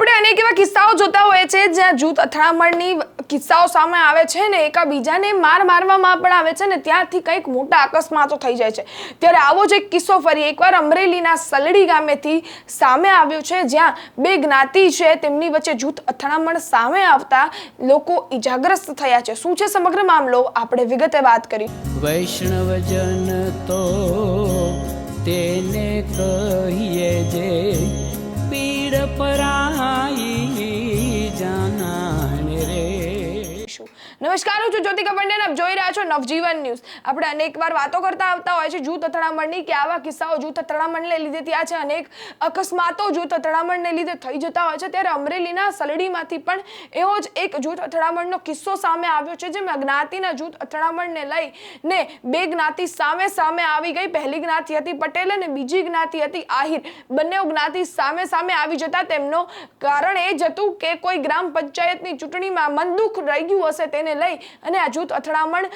આપણે અનેક એવા કિસ્સાઓ જોતા હોઈએ છીએ જ્યાં જૂથ અથડામણની કિસ્સાઓ સામે આવે છે ને એકાબીજાને માર મારવામાં પણ આવે છે ને ત્યાંથી કંઈક મોટા અકસ્માતો થઈ જાય છે. ત્યારે આવો જ એક કિસ્સો ફરી એકવાર અમરેલીના સલડી ગામેથી સામે આવ્યો છે, જ્યાં બે જ્ઞાતિ છે તેમની વચ્ચે જૂથ અથડામણ સામે આવતા લોકો ઈજાગ્રસ્ત થયા છે. શું છે સમગ્ર મામલો? આપણે વિગતે વાત કરી. વૈષ્ણવજન તો તેને કહીએ જે નમસ્કાર, હું છું જ્યોતિકા પંડ્યા આપ જોઈ રહ્યા છો નવજીવન ન્યૂઝ. આપણે અનેકવાર વાતો કરતા આવતા હોય છે જૂથ અથડામણની કે આવા કિસ્સાઓ જૂથ અથડામણને લીધે ત્યાં છે. અનેક અકસ્માતો જૂથ અથડામણને લીધે થઈ જતા હોય છે. ત્યારે અમરેલીના સલડીમાંથી પણ એવો જ એક જૂથ અથડામણનો કિસ્સો સામે આવ્યો છે, જેમાં જ્ઞાતિના જૂથ અથડામણને લઈને બે જ્ઞાતિ સામે સામે આવી ગઈ. પહેલી જ્ઞાતિ હતી પટેલ અને બીજી જ્ઞાતિ હતી આહિર. બંને જ્ઞાતિ સામે સામે આવી જતા. તેમનો કારણ એ જ હતું કે કોઈ ગ્રામ પંચાયતની ચૂંટણીમાં મનદુખ રહી ગયું હશે, તેને લઈ અને આ જૂથ અથડામણ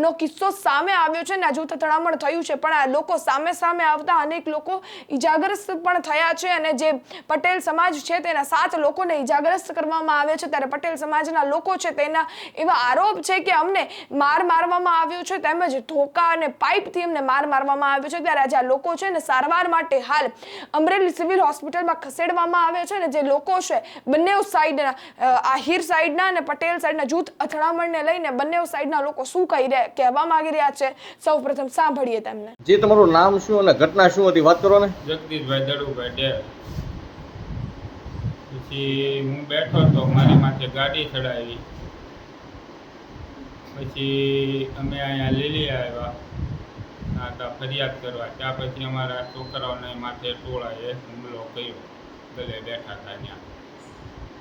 નો કિસ્સો સામે આવ્યો છે ને આ જૂથ અથડામણ થયું છે. પણ આ લોકો સામે સામે આવતા અનેક લોકો ઈજાગ્રસ્ત પણ થયા છે અને જે પટેલ સમાજ છે તેના સાત લોકોને ઈજાગ્રસ્ત કરવામાં આવે છે. ત્યારે પટેલ સમાજના લોકો છે તેના એવા આરોપ છે કે અમને માર મારવામાં આવ્યો છે તેમજ ધોકા અને પાઇપથી અમને માર મારવામાં આવ્યો છે. ત્યારે આજે આ લોકો છે ને સારવાર માટે હાલ અમરેલી સિવિલ હોસ્પિટલમાં ખસેડવામાં આવે છે ને જે લોકો છે બંને સાઈડના આહિર સાઈડના અને પટેલ સાઈડના જૂથ અથડામણને લઈને બંને સાઈડના લોકો શું કહી રહ્યા કહેવા માંગી રહ્યા છે? સૌપ્રથમ સાંભળીએ તેમને. જે તમારું નામ શું અને ઘટના શું હતી? વાત કરો ને. જગદીશભાઈ દડુભાઈ ડેર. પછી હું બેઠો તો મારી માથે ગાડી ચડાવી. પછી અમે અહીંયા લીલી આવ્યા. હતા તા ફરિયાદ કરવા. ત્યાં પછી અમારા છોકરાઓને માથે ટોળાએ હુમલો કર્યો. ગલે બેઠા હતા ત્યાં.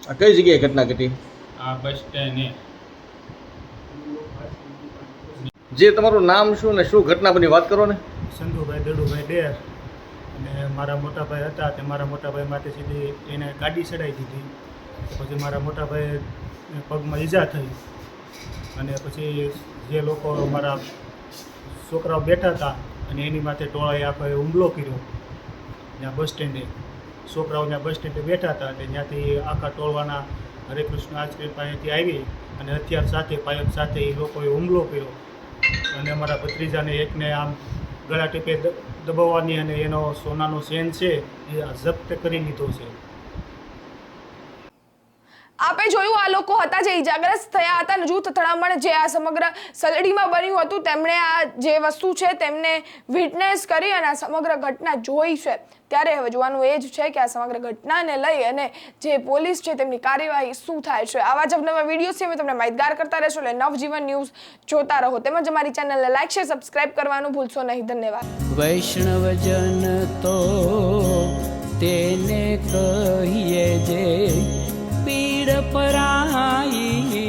આ કઈ જગ્યાએ ઘટના ઘટી? આ બસ સ્ટેન્ડે જે તમારું નામ શું ને શું ઘટના બની, વાત કરો ને. સંધુભાઈ દડુભાઈ ડેર. અને મારા મોટાભાઈ હતા તે મારા મોટાભાઈ માટે સીધી એને ગાડી ચડાવી દીધી. પછી મારા મોટાભાઈ પગમાં ઈજા થઈ. અને પછી જે લોકો મારા છોકરાઓ બેઠા હતા અને એની માથે ટોળાએ આખો હુમલો કર્યો. ત્યાં બસ સ્ટેન્ડે. છોકરાઓ ત્યાં બસ સ્ટેન્ડે બેઠા હતા અને ત્યાંથી આખા ટોળવાના હરે કૃષ્ણ આશ્રમ પાસેથી આવી અને હથિયાર સાથે પાયપ સાથે એ લોકોએ હુમલો કર્યો. અને અમારા ભત્રીજાને એકને આમ ગળા ટીપે દબાવવાની અને એનો સોનાનો ચેન છે એ જપ્ત કરી લીધો છે. આપે જોયું આ લોકો હતા જે ઈજાગ્રસ્ત થયા હતા અને જૂથ અથડામણ જે આ સમગ્ર સલડીમાં બન્યું હતું, તેમણે આ જે વસ્તુ છે તેમને વિટનેસ કરી અને આ સમગ્ર ઘટના જોઈ છે. ત્યારે હવે જોવાનું એ જ છે કે આ સમગ્ર ઘટનાને લઈ અને જે પોલીસ છે તેમની કાર્યવાહી શું થાય છે. આવા જ નવા વીડિયો છે, અમે તમને માહિતગાર કરતા રહેશો એટલે નવજીવન ન્યૂઝ જોતા રહો. તેમજ અમારી ચેનલને લાઈક, શેર, સબસ્ક્રાઇબ કરવાનું ભૂલશો નહીં. ધન્યવાદ. વૈષ્ણવજન તો તેને કહીએ જે પીડ પરાઈ